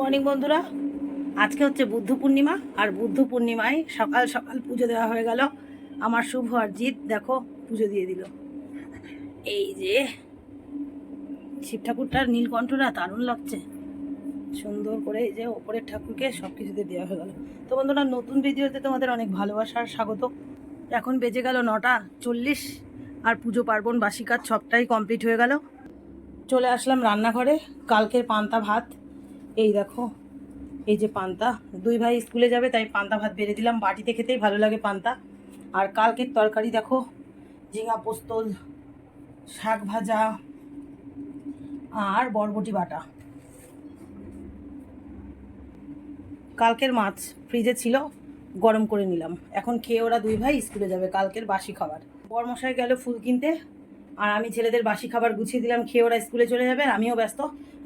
Morning বন্ধুরা। আজকে হচ্ছে বুদ্ধ পূর্ণিমা আর বুদ্ধ পূর্ণিমায় সকাল সকাল পুজো দেওয়া হয়ে গেল। আমার শুভ আর জিৎ, দেখো, পুজো দিয়ে দিল। এই যে, শিব ঠাকুরটার নীলকণ্ঠটা দারুণ লাগছে। সুন্দর করে এই যে ওপরের ঠাকুরকে সব কিছুতে দেওয়া হয়ে গেল। তো বন্ধুরা, নতুন ভিডিওতে তোমাদের অনেক ভালোবাসার স্বাগত। এখন বেজে গেল নটা চল্লিশ আর পুজো পার্বণ বাসি কাজ সবটাই কমপ্লিট হয়ে গেল। চলে আসলাম রান্নাঘরে। কালকের পান্তা ভাত। এই দেখো, এই যে পান্তা। দুই ভাই স্কুলে যাবে, তাই পান্তা ভাত বেড়ে দিলাম। বাটিতে খেতেই ভালো লাগে পান্তা। আর কালকের তরকারি দেখো ঝিঙা পোস্তল, শাক ভাজা আর বরবটি বাটা। কালকের মাছ ফ্রিজে ছিল, গরম করে নিলাম। এখন খেয়ে ওরা দুই ভাই স্কুলে যাবে, কালকের বাসি খাবার। বরমশাই গেল ফুল কিনতে। আর আমি ছেলেদের বাসি খাবার গুছিয়ে দিলাম, খেয়ে ওরা স্কুলে চলে যাবে আর আমিও ব্যস্ত।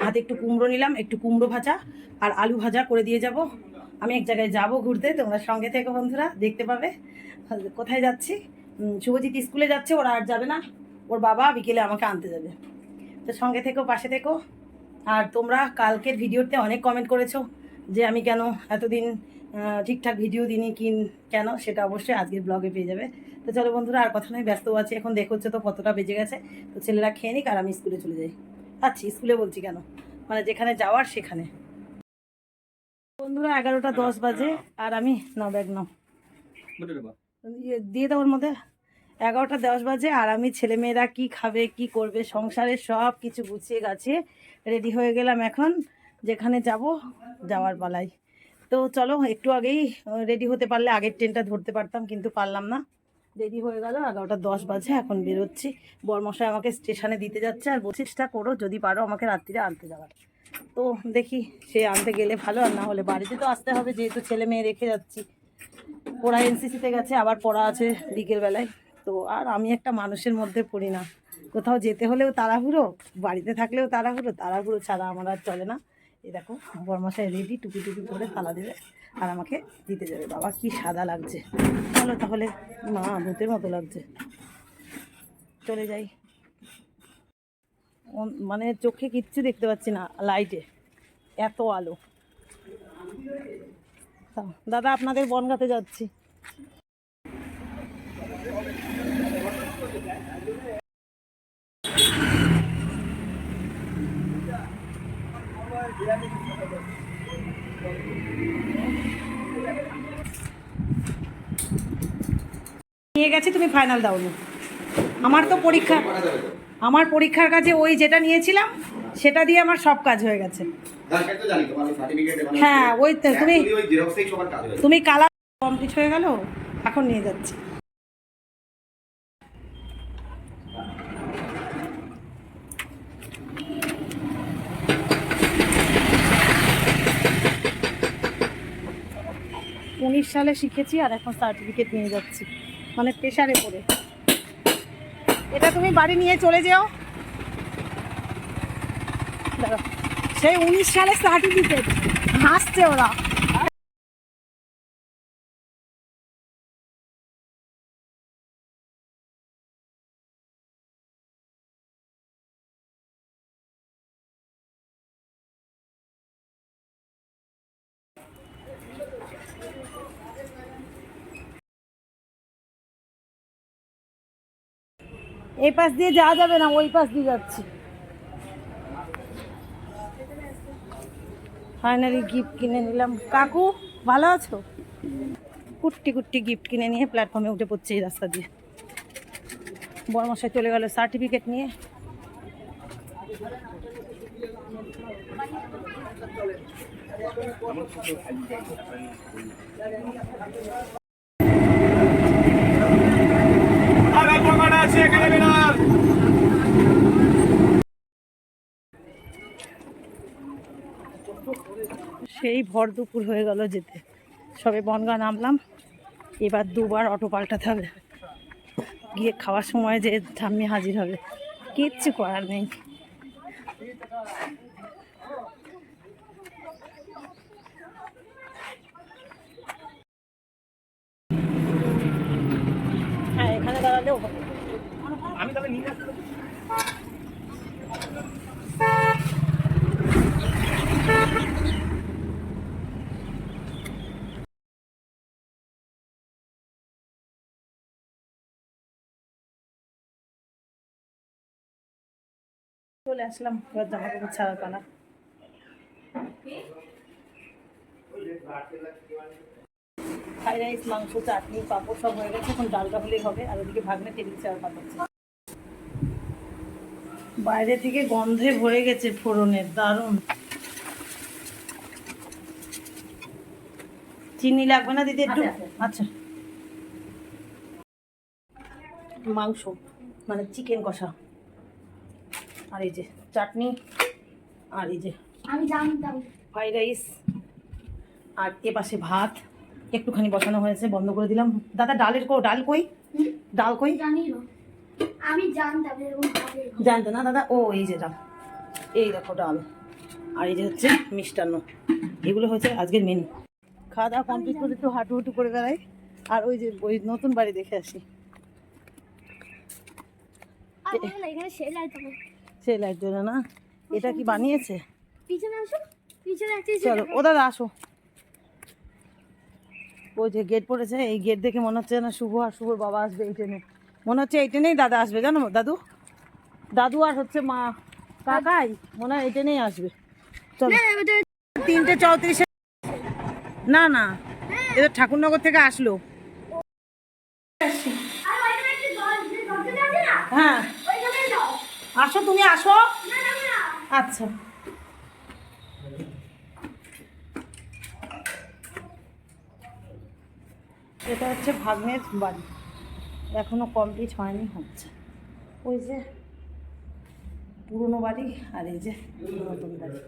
হাতে একটু কুমড়ো নিলাম, একটু কুমড়ো ভাজা আর আলু ভাজা করে দিয়ে যাব। আমি এক জায়গায় যাব ঘুরতে, তোমরা সঙ্গে থেকে বন্ধুরা, দেখতে পাবে। কোথায় যাচ্ছি? শুভজিৎ স্কুলে যাচ্ছে, ওরা আর যাবে না। ওর বাবা বিকেলে আমাকে আনতে যাবে। তো সঙ্গে থেকো, পাশে থেকো। আর তোমরা কালকের ভিডিওতে অনেক কমেন্ট করেছ যে আমি কেন এতদিন ঠিকঠাক ভিডিও দিইনি কি কেন সেটা অবশ্যই আজকের ব্লগে পেয়ে যাবে। তো চলো বন্ধুরা আর কথা নয় ব্যস্ত আছি। এখন দেখো হচ্ছে তো কতটা বেজে গেছে। তো ছেলেরা খেয়ে নিক আর আমি স্কুলে চলে যাই। আচ্ছা স্কুলে বলছি কেন? মানে যেখানে যাওয়ার সেখানে। বন্ধুরা এগারোটা দশ বাজে আর আমি ন ব্যাগ নাও। ইয়ে দিয়ে দাও ওর মধ্যে। এগারোটা দশ বাজে আর আমি ছেলেমেয়েরা কি খাবে কি করবে সংসারে সব কিছু গুছিয়ে গাছিয়ে রেডি হয়ে গেলাম এখন। যেখানে যাব যাওয়ার পালাই। তো চলো, একটু আগেই রেডি হতে পারলে আগের ট্রেনটা ধরতে পারতাম, কিন্তু পারলাম না। রেডি হয়ে গেল, এগারোটা দশ বাজে, এখন বেরোচ্ছি। বরমশাই আমাকে স্টেশনে দিতে যাচ্ছে আর চেষ্টা করো, যদি পারো আমাকে রাত্রিরে আনতে যাওয়ার। তো দেখি, সে আনতে গেলে ভালো, আর না হলে বাড়িতে তো আসতে হবে, যেহেতু ছেলে মেয়ে রেখে যাচ্ছি। ওরা এনসিসিতে গেছে, আবার পড়া আছে বিকেলবেলায় তো আর আমি একটা মানুষের মধ্যে পড়ি না। কোথাও যেতে হলেও তাড়াহুড়ো, বাড়িতে থাকলেও তাড়াহুড়ো তাড়াহুড়ো ছাড়া আমার আর চলে না। এই দেখো বরমাসায় রেডি টুপি টুপি করে থালা দেবে, আর আমাকে দিতে যাবে। বাবা, কি সাদা লাগছে। চলো তাহলে, মা ভূতের মতো লাগছে। চলে যাই। মানে চোখে কিচ্ছু দেখতে পাচ্ছি না লাইটে এত আলো। দাদা, আপনাদের বনগাতে যাচ্ছি। নিয়ে গেছি তুমি ফাইনাল দাওনি আমার তো পরীক্ষা আমার পরীক্ষার কাছে ওই যেটা নিয়েছিলাম সেটা দিয়ে আমার সব কাজ হয়ে গেছে। হ্যাঁ, ওই তুমি- তুমি কালার কমপ্লিট হয়ে গেল এখন নিয়ে যাচ্ছি। উনিশ সালে শিখেছি আর এখন সার্টিফিকেট নিয়ে যাচ্ছি। মানে প্রেশারে পড়ে। এটা তুমি বাড়ি নিয়ে চলে যাও। সেই উনিশ সালে সার্টিফিকেট হাসছে ওরা। এই পাশ দিয়ে যাওয়া যাবে না, ওই পাশ দিয়ে যাচ্ছি। ফাইনালি গিফট কিনে নিলাম। কাকু, ভালো আছো? কুট্টি কুট্টি গিফট কিনে নিয়ে প্ল্যাটফর্মে উঠে পড়ছে এই রাস্তা দিয়ে। বড়মশাই চলে গেল সার্টিফিকেট নিয়ে। সেই ভর দুপুর হয়ে গেল যেতে। সবে বনগা নামলাম, এবার দুবার অটো পাল্টাতে হবে। গিয়ে খাওয়ার সময় যে ঠাম্মি হাজির হবে। কিচ্ছু করার নেই। হ্যাঁ এখানে আমি তাহলে নিয়ে চলে আসলাম এবার জামা কাপড় ছাড়ার পালা। ফ্রাইড রাইস মাংস চাটনি পাঁপড় সব হয়ে গেছে এখন ডালটা হলেই হবে আর ওদিকে ভাগনে টেবিল চেয়ার পাঠাচ্ছে বাইরে থেকে গন্ধে ভরে গেছে ফোড়নের দারুণ। চিনি লাগবে না দিদি একটু? আচ্ছা। মাংস মানে চিকেন কষা। আর এই যে চাটনি আর এই যে আমি জানতাম ফ্রাইড রাইস আর এ পাশে ভাত। একটুখানি বসানো হয়েছে বন্ধ করে দিলাম। দাদা ডালের কো ডাল কই? ডাল কই? জানি আমি জানতাম জানতো না দাদা? ও এই যে ডাল। এই দেখো ডাল। আর এই যে হচ্ছে মিষ্টান্ন। এগুলো হচ্ছে আজকের মেনু খাওয়া দাওয়া কমপ্লিট করে একটু হাঁটু হুটু করে বেড়াই। আর ওই যে ওই নতুন বাড়ি দেখে আসি। এখানে সেল আইতে সে লাইট জ্বলে না? এটা কি বানিয়েছে? পিছনে আসো পিছনে একটা চলো ও দাদা আসো। ওই যে গেট পড়েছে এই গেট দেখে মনে হচ্ছে না শুভ আর শুভর বাবা আসবে এই ট্রেনে মনে হচ্ছে এই ট্রেনেই দাদা আসবে জানো দাদু? দাদু আর হচ্ছে মা। কাকাই মনে হয় এই ট্রেনেই আসবে। চলো। তিনটে চৌত্রিশে না না এটা ঠাকুরনগর থেকে আসলো। হ্যাঁ। আসো, তুমি আসো। আচ্ছা। এটা হচ্ছে ভাগ্নের বাড়ি। এখনও কমপ্লিট হয়নি, হচ্ছে। ওই যে পুরনো বাড়ি আর এই যে নতুন বাড়ি।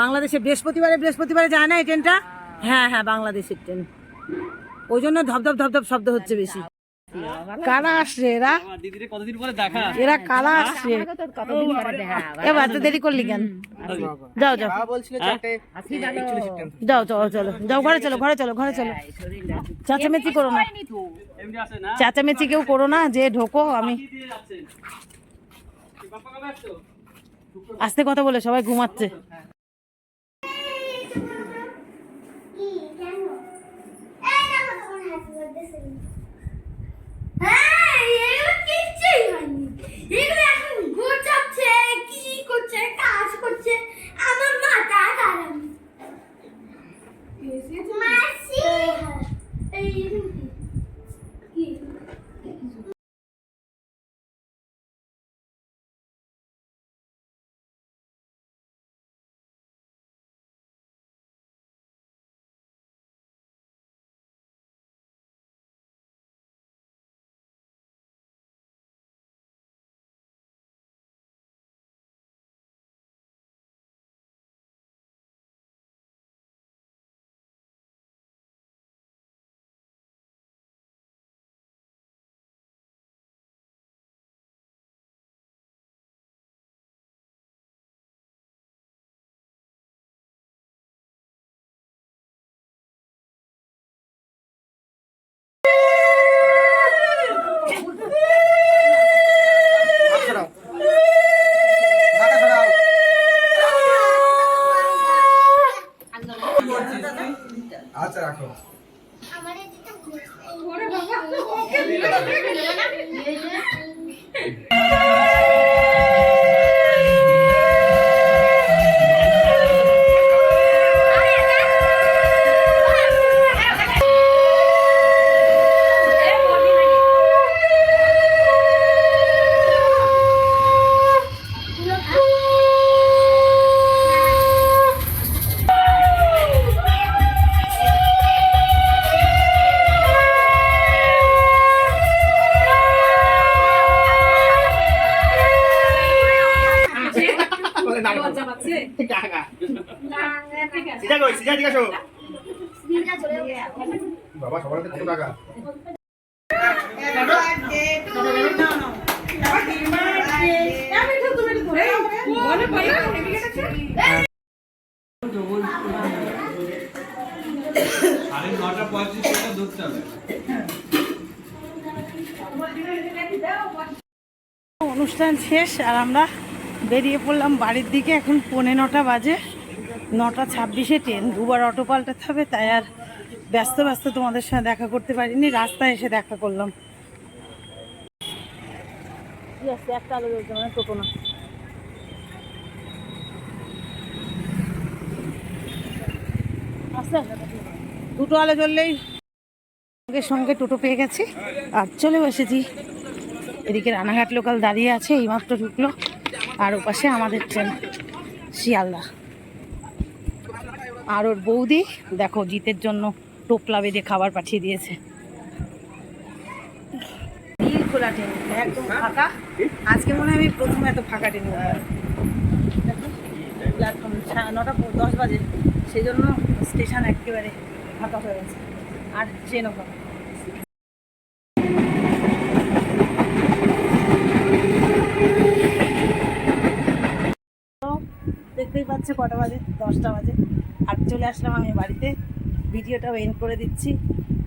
বাংলাদেশে বৃহস্পতিবারে বৃহস্পতিবারে যায় না এই ট্রেনটা হ্যাঁ হ্যাঁ বাংলাদেশের ট্রেন ওই জন্য ধপধপ ধপধপ শব্দ হচ্ছে বেশি। কারা আসছে এরা? কতদিন পরে দেখা? এরা কারা আসছে? এবার এত দেরি করলি কেন? যাও যাও। বলছিল যাও চলো চলো যাও। ঘরে চলো ঘরে চলো ঘরে চলো। চেঁচামেচি করো না। এমনি আসে না? চেঁচামেচি কেউ করো না যে ঢোকো আমি আস্তে কথা বলে সবাই ঘুমাচ্ছে। কি কেন এই দেখো তোমার হ্যাপি বার্থডে সেলিব্রেশন হ্যাঁ এগুলো কিচ্ছুই হয়নি সবার টাকা। সাড়ে নটা পঁয়ত্রিশ টাকা ধরতে হবে। অনুষ্ঠান শেষ আর আমরা বেরিয়ে পড়লাম বাড়ির দিকে। এখন পৌনে নটা বাজে। নটা ছাব্বিশে ট্রেন। দুবার অটো পাল্টাতে হবে তাই আর ব্যস্ত ব্যস্ত তোমাদের সঙ্গে দেখা করতে পারিনি রাস্তায় এসে দেখা করলাম। একটা আলো জ্বলছে মানে টোটো না দুটো আলো জ্বললেই সঙ্গে সঙ্গে টোটো পেয়ে গেছি আর চলে বসেছি। এদিকে রানাঘাট লোকাল দাঁড়িয়ে আছে এইমাত্র ঢুকলো আর ওপাশে আমাদের ট্রেন শিয়ালদা। আর ওর বৌদি দেখো জিতের জন্য টোপলা বেঁধে খাবার পাঠিয়ে দিয়েছে। খোলা ট্রেন একদম ফাঁকা। আজকে মনে হয় আমি প্রথম এত ফাঁকা ট্রেন প্ল্যাটফর্ম নটা দশ বাজে সেই জন্য স্টেশন একেবারে ফাঁকা হয়ে গেছে। আর ট্রেনও দেখতেই পাচ্ছে, কটা বাজে? দশটা বাজে। আর চলে আসলাম আমি বাড়িতে। ভিডিওটাও এন্ড করে দিচ্ছি।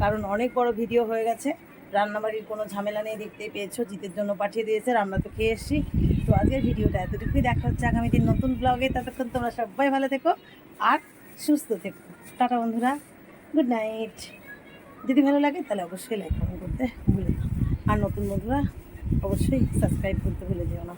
কারণ অনেক বড় ভিডিও হয়ে গেছে। রান্নাবাড়ির কোনো ঝামেলা নেই, দেখতেই পেয়েছ, জিতের জন্য পাঠিয়ে দিয়েছে আমরা তো খেয়ে এসেছি। তো আজকের ভিডিওটা এতটুকুই, দেখা হচ্ছে আগামী দিন নতুন ব্লগে ততক্ষণ তোমরা সবাই ভালো থেকো আর সুস্থ থেকো। টাটা বন্ধুরা গুড নাইট যদি ভালো লাগে তাহলে অবশ্যই লাইক করতে ভুলে না। আর নতুন বন্ধুরা, অবশ্যই সাবস্ক্রাইব করতে ভুলে যেও না।